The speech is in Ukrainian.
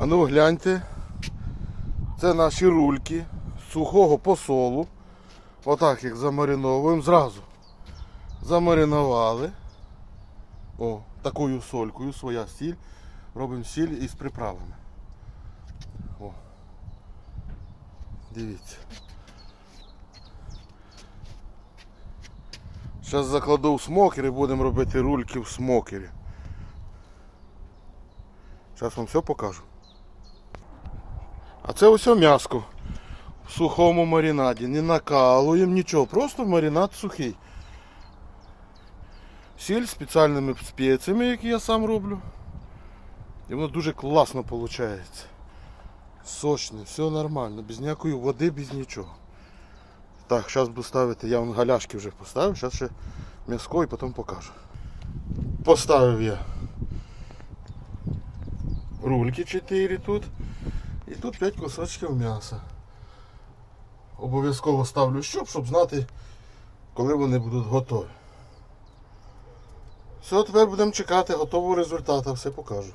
А ну гляньте. Це наші рульки сухого посолу. Отак їх замариновуємо зразу. Замаринували. О, такою солькою, своя сіль. Робимо сіль із приправами. О. Дивіться. Зараз закладу в смокер і будемо робити рульки в смокері. Зараз вам все покажу. А це ось м'яско в сухому маринаді. Не накалуємо нічого, просто маринад сухий. Сіль спеціальними спеціями, які я сам роблю. І воно дуже класно виходить. Сочне, все нормально, без ніякої води, без нічого. Так, зараз буду ставити, я вон галяшки вже поставив, зараз ще м'яско і потім покажу. Поставив я рульки 4 тут. І тут 5 кусочків м'яса. Обов'язково ставлю щуп, щоб знати, коли вони будуть готові. Все, тепер будемо чекати готового результату, все покажу.